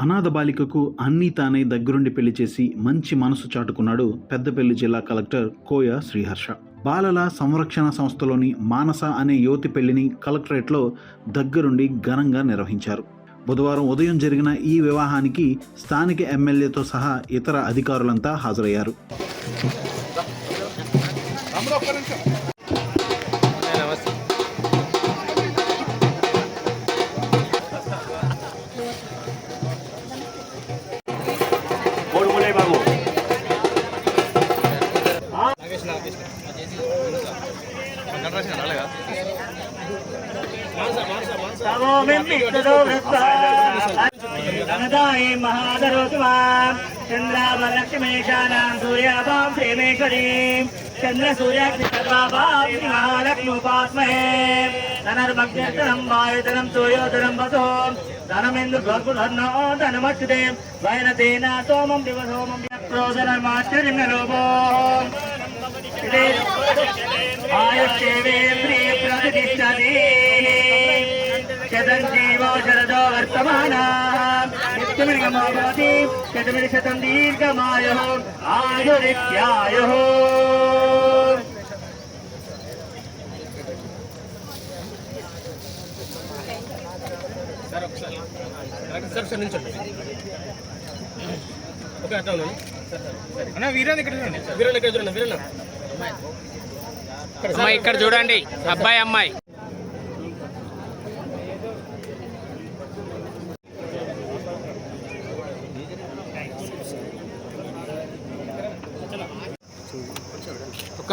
అనాథ బాలికకు అన్నీ తానే దగ్గరుండి పెళ్ళి చేసి మంచి మనసు చాటుకున్నాడు పెద్దపల్లి జిల్లా కలెక్టర్ కోయ శ్రీహర్ష. బాలల సంరక్షణ సంస్థలోని మానస అనే యువతి పెళ్ళిని కలెక్టరేట్లో దగ్గరుండి ఘనంగా నిర్వహించారు. బుధవారం ఉదయం జరిగిన ఈ వివాహానికి స్థానిక ఎమ్మెల్యేతో సహా ఇతర అధికారులంతా హాజరయ్యారు. ధనదాయే మహాదరోతు చంద్రావలక్ష్మేశానాం సూర్యాభాం ప్రేమేశ్వరీం చంద్ర సర్వాభాం మహాలక్ష్మీపాస్మహే ధనర్మగ్నం వాయుధనం సూర్యోధనం వసో. ధనమిందు గర్భధర్నో ధనమచ్యుతే. వైనతేన సోమం దివ సోమం క్రోధనమాశ్చర్యలోభో ప్రతిష్టతి శతంజీవో శరదో వర్తమానా నిత్యమిగమో భవతి శతమిడి శతం దీర్ఘమాయు ఆయురిత్యాయు సార్ సార్ నిల్చోండి ఓకే అట్లా ఉన్నాను అన్న వీరాన్ని ఇక్కడ చూడండి వీరాన్ని ఇక్కడ చూడండి వీరన్న అమ్మాయి ఇక్కడ చూడండి అబ్బాయి అమ్మాయి ఒక్క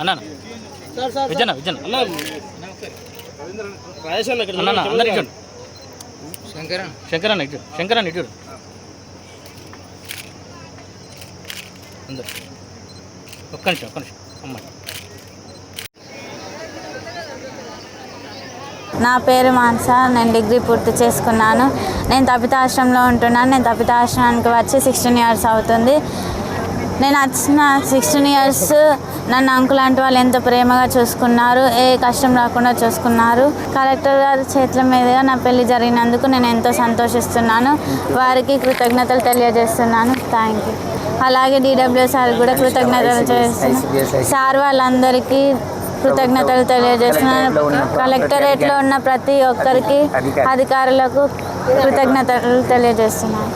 అన్నా విజయన విజయన అన్న రాజేష్ అన్న ఇక్కడ అందరు ఇటు ఇటు శంకరన్ ఇటు అందరు. ఒక్క నిమిషం ఒక్క నిమిషం. అమ్మాయి నా పేరు మాన్స. నేను డిగ్రీ పూర్తి చేసుకున్నాను. నేను తపితాశ్రమంలో ఉంటున్నాను. నేను తపితాశ్రమానికి వచ్చి సిక్స్టీన్ ఇయర్స్ అవుతుంది. నేను వచ్చిన సిక్స్టీన్ ఇయర్స్ నన్ను అంకుల్ లాంటి వాళ్ళు ఎంతో ప్రేమగా చూసుకున్నారు ఏ కష్టం రాకుండా చూసుకున్నారు. కలెక్టర్ గారి చేతుల మీదుగా నా పెళ్ళి జరిగినందుకు నేను ఎంతో సంతోషిస్తున్నాను. వారికి కృతజ్ఞతలు తెలియజేస్తున్నాను. థ్యాంక్ యూ అలాగే డిడబ్ల్యూ సార్ కూడా కృతజ్ఞతలు చేస్తున్నాను సార్ వాళ్ళందరికీ కృతజ్ఞతలు తెలియజేస్తున్నాను. కలెక్టరేట్లో ఉన్న ప్రతి ఒక్కరికి అధికారులకు కృతజ్ఞతలు తెలియజేస్తున్నాను.